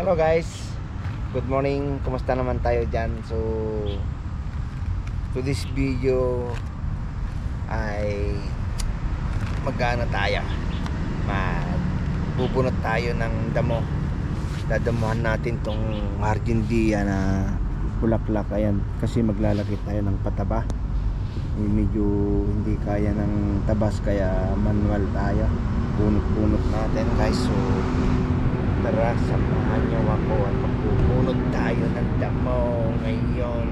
Hello guys. Good morning. Kumusta naman tayo dyan? So To this video Ay Magkano tayo? Magbubunot tayo ng damo. Dadamuhan natin tong margin dia na Bulaklak. Ayan Kasi maglalaki tayo ng pataba. Eh, Medyo hindi kaya ng tabas Kaya manual tayo. Bunot-bunot natin guys. So Tara, samahan niyo ako at magpupunod tayo ng damo ngayon.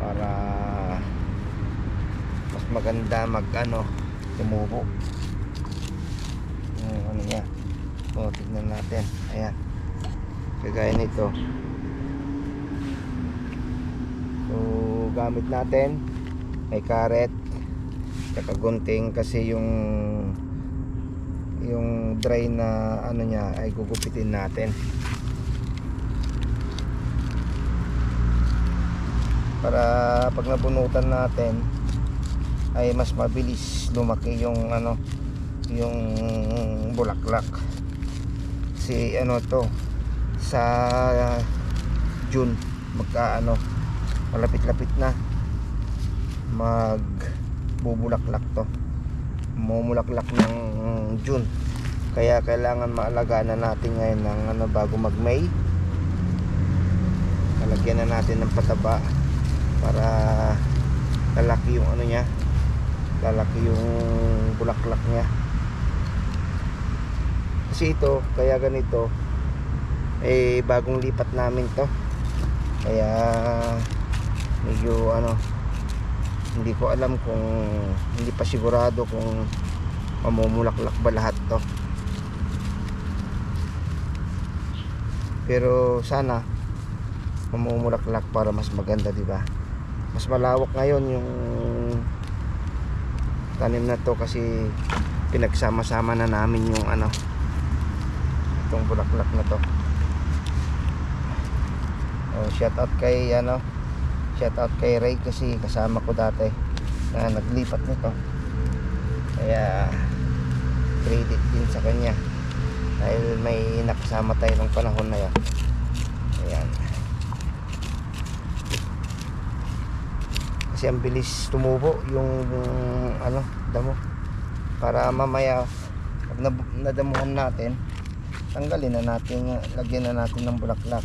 Para mas maganda mag ano tumubo. Yung ano niya? O tignan natin. Ayan. Kagaya nito. So gamit natin. May karet. Tsaka gunting kasi yung yung dry na ano niya ay gugupitin natin. Para pag nabunutan natin ay mas mabilis lumaki yung ano yung bulaklak. Si ano to sa June magka ano malapit-lapit na mag bubulaklak to mumulaklak ng June. Kaya kailangan maalagaan na natin ngayon ng ano bago mag May lalagyan na natin ng pataba para lalaki yung ano niya lalaki yung bulaklak niya. Kasi ito kaya ganito eh bagong lipat namin to. Kaya medyo ano hindi ko alam kung hindi pa sigurado kung mamumulaklak ba lahat to. Pero sana mamumulaklak para mas maganda di ba? Mas malawak ngayon yung tanim na to kasi pinagsama-sama na namin yung ano itong bulaklak na to. Oh, shout out kay ano shout out kay Ray kasi kasama ko dati na naglipat nito. Kaya credit din sa kanya dahil may nakasama tayo ng panahon na yan ayan. Kasi ang bilis tumubo yung, ano damo. Para mamaya pag nadamuhan natin tanggalin na natin lagyan na natin ng bulaklak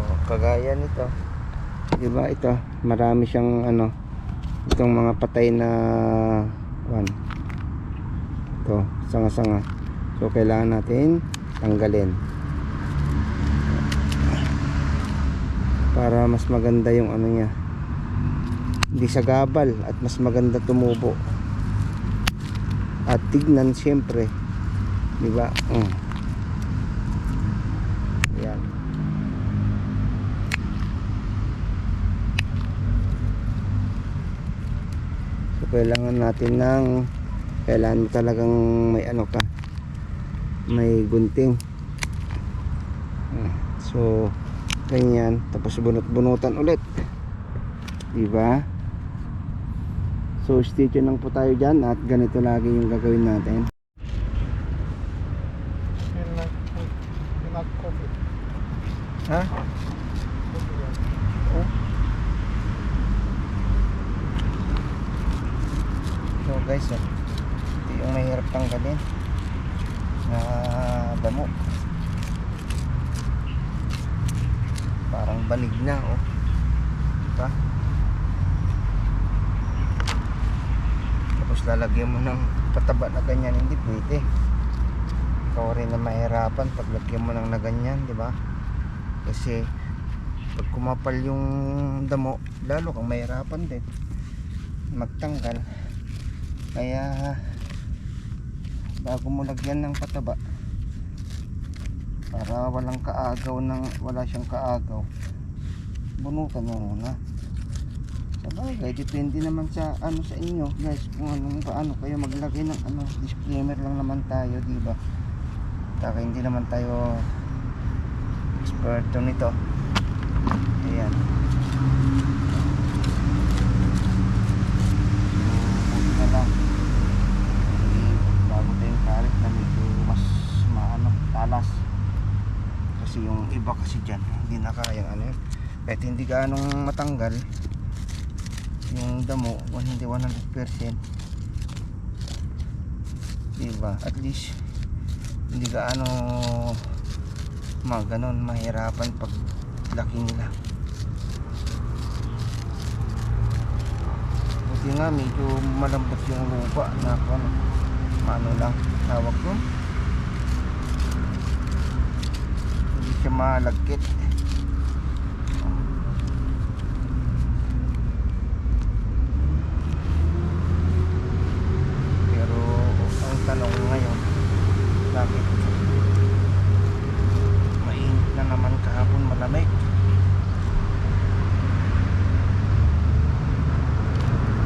Oh, kagaya nito. 'Di ba ito? Marami siyang ano itong mga patay na one. Ito, sanga-sanga. So kailangan natin tanggalin. Para mas maganda yung ano niya. Hindi sa gabal at mas maganda tumubo. At tignan siyempre. 'Di ba? Mm. Yan. So kailangan natin ng kailangan talagang may ano ka may gunting. Ah, So ganyan tapos bunot-bunutan ulit. 'Di ba? So tuned lang po tayo diyan at ganito lagi yung gagawin natin. Ha? Oh. So guys, oh. ito yung mahirap tanggalin na damo. Parang banig na, oh. Diba? Tapos lalagyan mo ng pataba na ganyan, hindi pwede. Ikaw rin na mahirapan pag lagyan mo ng na ganyan, di ba? Kasi pag kumapal yung damo, lalo kang mahirapan din magtanggal. Kaya bago mo lagyan ng pataba para walang kaagaw ng wala siyang kaagaw bunutan mo muna. Sabagay depende naman sa ano sa inyo guys kung anong paano kayo maglagay ng ano disclaimer lang naman tayo di ba? Taka hindi naman tayo eksperto nito. Ayan tarik na medyo mas maano talas. Kasi yung iba kasi dyan hindi na kaya ano yun. Kahit hindi gaanong matanggal yung damo hindi 100% diba? At least hindi gaano mga ganon mahirapan pag laki nila. Buti nga medyo malambot yung lupa na ano, ano lang tawag ko hindi siya malagkit pero ang tanong ngayon bakit mainit na naman kahapon malamig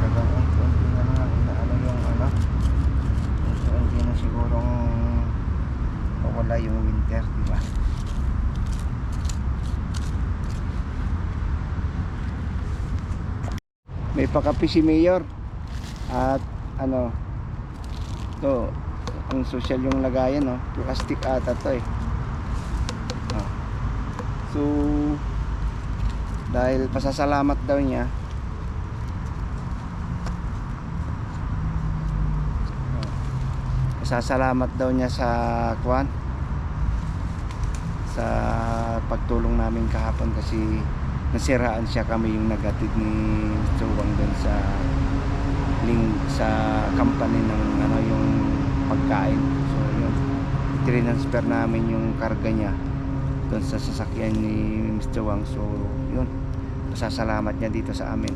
talagang unti-unti na nga inaano yung ano unti-unti na sigurong mawala yung winter di ba may pakapi si Mayor. At ano to ang social yung lagayan no? Plastic ata to eh. Ah. so dahil pasasalamat daw niya pasasalamat daw niya sa kwan sa pagtulong namin kahapon kasi nasiraan siya kami yung nagatid ni Chowang doon sa ling sa company ng ano yung pagkain. So yun. Transfer namin yung karga niya doon sa sasakyan ni Mr. Wang so yun. Pasasalamat niya dito sa amin.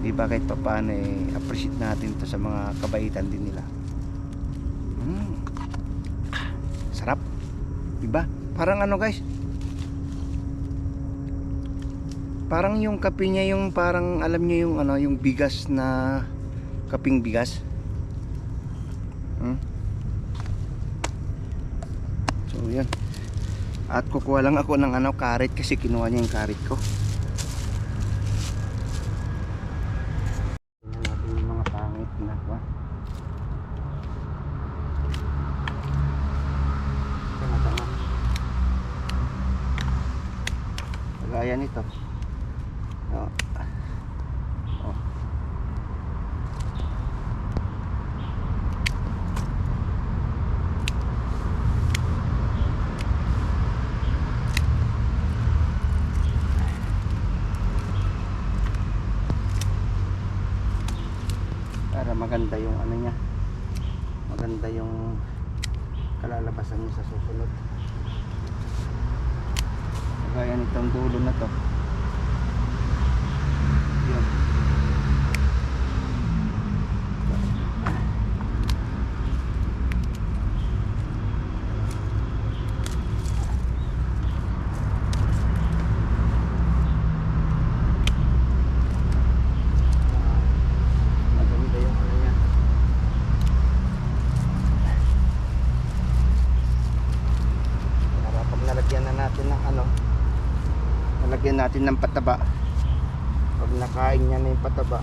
Di ba kahit papaano eh appreciate natin to sa mga kabaitan din nila. Mm. sarap. Di ba? Parang ano guys parang yung kape niya yung parang alam niyo yung ano yung bigas na kaping bigas? Hmm? so yan at kukuha lang ako ng ano karet kasi kinuha niya yung karet ko. Tingnan natin yung mga pangit na ba tanga tanga kagaya nito oh. Oh. para maganda yung ano niya maganda yung kalalabasan niya sa susunod. Kagaya nitong dulo na to. Yun maganda yung ano niya nalagyan na natin ng ano nalagyan natin ng pataba. Pag nakain niya na yung pataba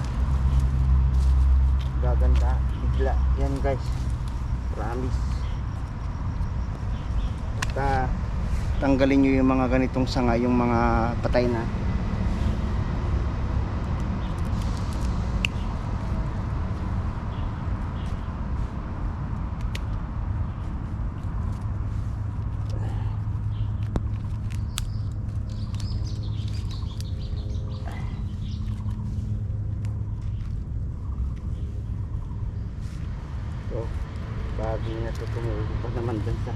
gaganda bigla. Yan guys. Promise. Basta tanggalin nyo yung mga ganitong sanga yung mga patay na So, bago niya ito pa naman dun sa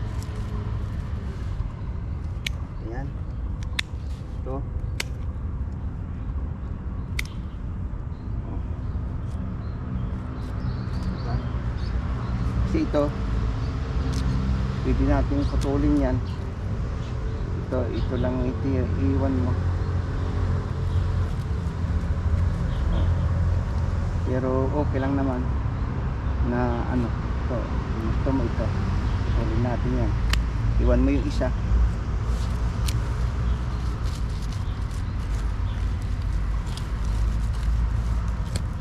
Ayan. Ito. Kasi ito, pwede natin putulin yan. Ito, ito lang ito, iwan mo. Pero okay lang naman na ano ito gusto mo ito. Ulit natin yan. Iwan mo yung isa.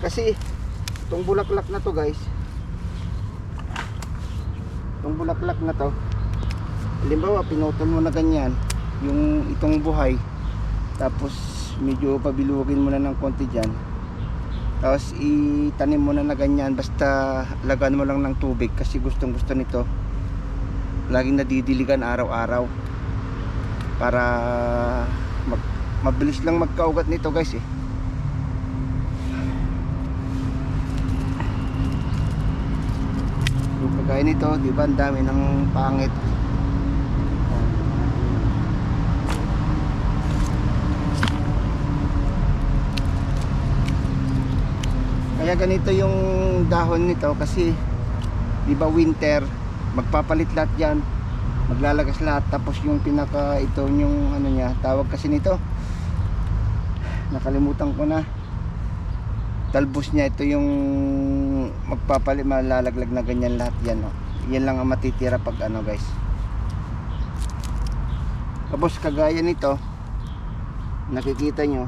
Kasi itong bulaklak na to guys. Itong bulaklak na to halimbawa pinutol mo na ganyan yung itong buhay tapos medyo pabilugin mo na ng konti dyan tapos itanim mo na na ganyan basta lagan mo lang ng tubig kasi gustong gusto nito. Laging nadidiligan araw-araw. Para mag, mabilis lang magkaugat nito guys eh. Yung kagaya nito di ba ang dami ng pangit kaya ganito yung dahon nito kasi di ba winter magpapalit lahat yan maglalagas lahat tapos yung pinaka ito yung ano niya tawag kasi nito. Nakalimutan ko na. Talbos niya ito yung magpapalit malalaglag na ganyan lahat yan oh. yan lang ang matitira pag ano guys. Tapos kagaya nito nakikita nyo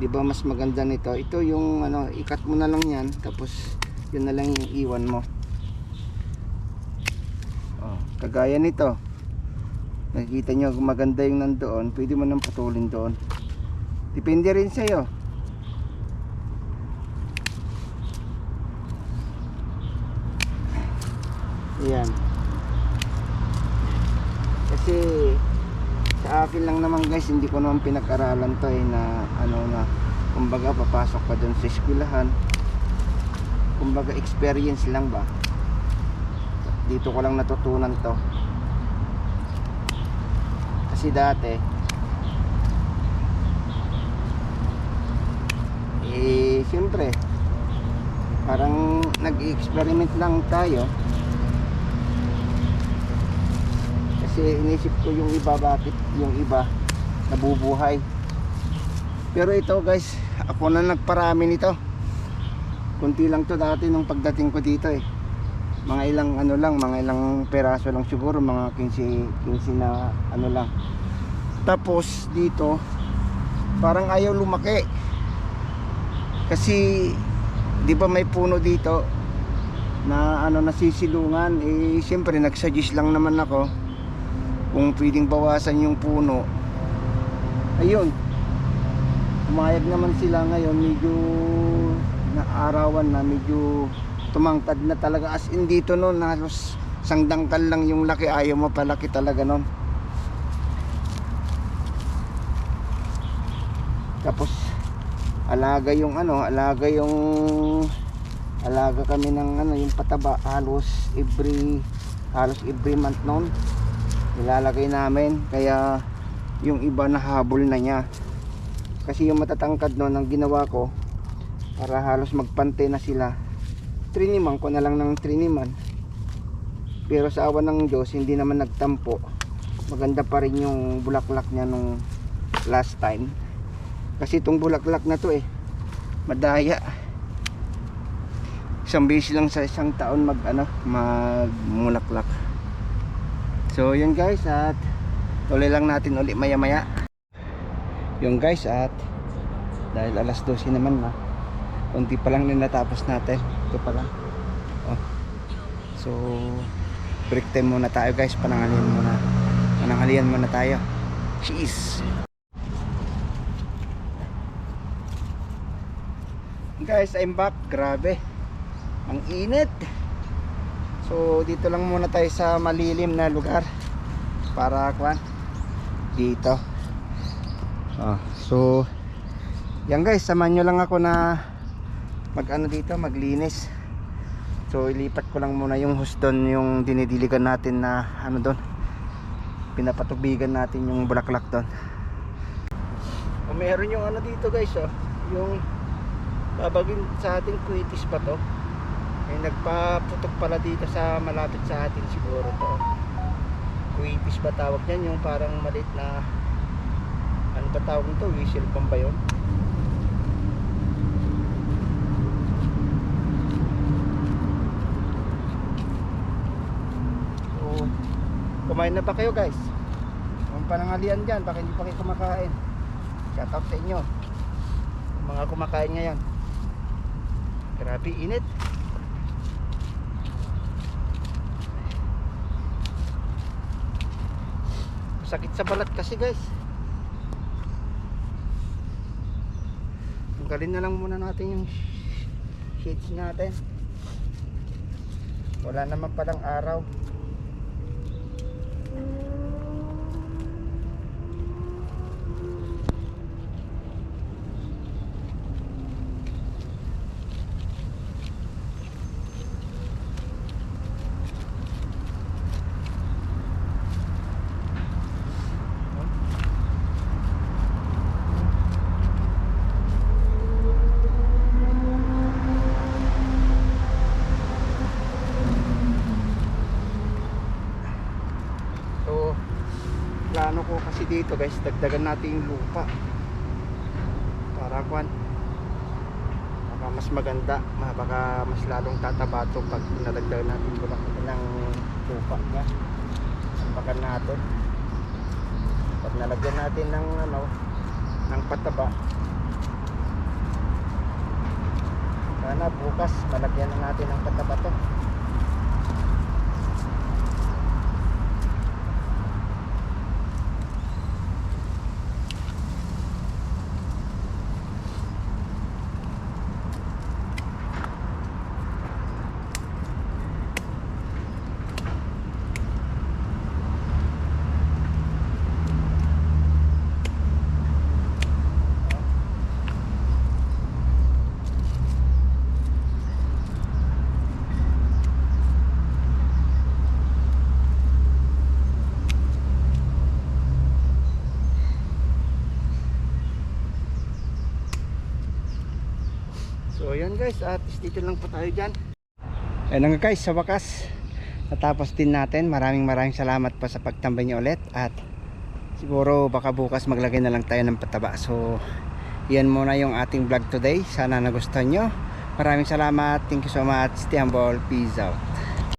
di ba mas maganda nito? Ito yung ano ikat mo na lang yan tapos yun na lang yung iwan mo. Oh, kagaya nito. Nakikita nyo maganda yung nandoon pwede mo nang putulin doon. Depende rin sa'yo. Yan kasi sa akin lang naman guys hindi ko naman pinag-aralan to eh na ano na kumbaga papasok ka dun sa eskwelahan. Kumbaga experience lang ba? Dito ko lang natutunan to. Kasi dati eh siyempre parang nag-experiment lang tayo kasi inisip ko yung iba bakit yung iba nabubuhay. Pero ito guys ako na nagparami nito. Kunti lang to dati nung pagdating ko dito eh. Mga ilang ano lang mga ilang peraso lang siguro mga 15 15 na ano lang. Tapos dito parang ayaw lumaki. Kasi di ba may puno dito na ano nasisilungan? Eh siyempre nagsuggest lang naman ako kung pwedeng bawasan yung puno ayun. Umayag naman sila ngayon medyo naarawan na medyo tumangkad na talaga. As in dito noon halos sangdangkal lang yung laki. Ayaw mo palaki talaga noon. Tapos alaga yung ano alaga yung alaga kami ng ano yung pataba. Halos every halos every month noon nilalagay namin. Kaya yung iba nahabol na niya. Kasi yung matatangkad noon ang ginawa ko para halos magpante na sila triniman ko na lang ng triniman. Pero sa awa ng Diyos hindi naman nagtampo. Maganda pa rin yung bulaklak niya nung last time. Kasi itong bulaklak na to eh madaya. Isang beses lang sa isang taon mag ano magmulaklak so yun guys at tuloy lang natin uli maya maya yun guys at dahil alas 12 naman na kunti pa lang din natapos natin. Ito pa lang oh. so break time muna tayo guys. Panangalian muna. Panangalian muna tayo. Cheese! Guys I'm back. Grabe. Ang init so dito lang muna tayo sa malilim na lugar para kwan dito. Ah, so yan guys samahan nyo lang ako na mag ano dito maglinis. So ilipat ko lang muna yung huston yung dinidiligan natin na ano doon pinapatubigan natin yung bulaklak doon. O meron yung ano dito guys oh yung babagin sa ating kuitis pa to ay nagpaputok pala dito sa malapit sa atin siguro to. Kuitis ba tawag yan? Yung parang maliit na ano ba tawag nito? Whistle pump ba yun? So kumain na ba kayo guys? Ang panangalian dyan baka hindi pa kayo kumakain. Shout out sa inyo. Mga kumakain ngayon. Grabe init sakit sa balat kasi guys. Tanggalin na lang muna natin yung sheets natin. Wala naman palang araw. Dito guys, dagdagan natin yung lupa. Para kwan, baka mas maganda, ma- baka mas lalong tataba to pag nadagdagan natin ng lupa niya. Sampakan natin. Pag nalagyan natin ng ano, ng pataba, sana bukas malagyan na natin ng pataba to. So yan guys, at dito lang po tayo dyan. Ayun nga guys, sa wakas natapos din natin. Maraming maraming salamat pa sa pagtambay niyo ulit at siguro baka bukas maglagay na lang tayo ng pataba. So yan muna yung ating vlog today. Sana nagustuhan nyo. Maraming salamat. Thank you so much. Stay humble. Peace out.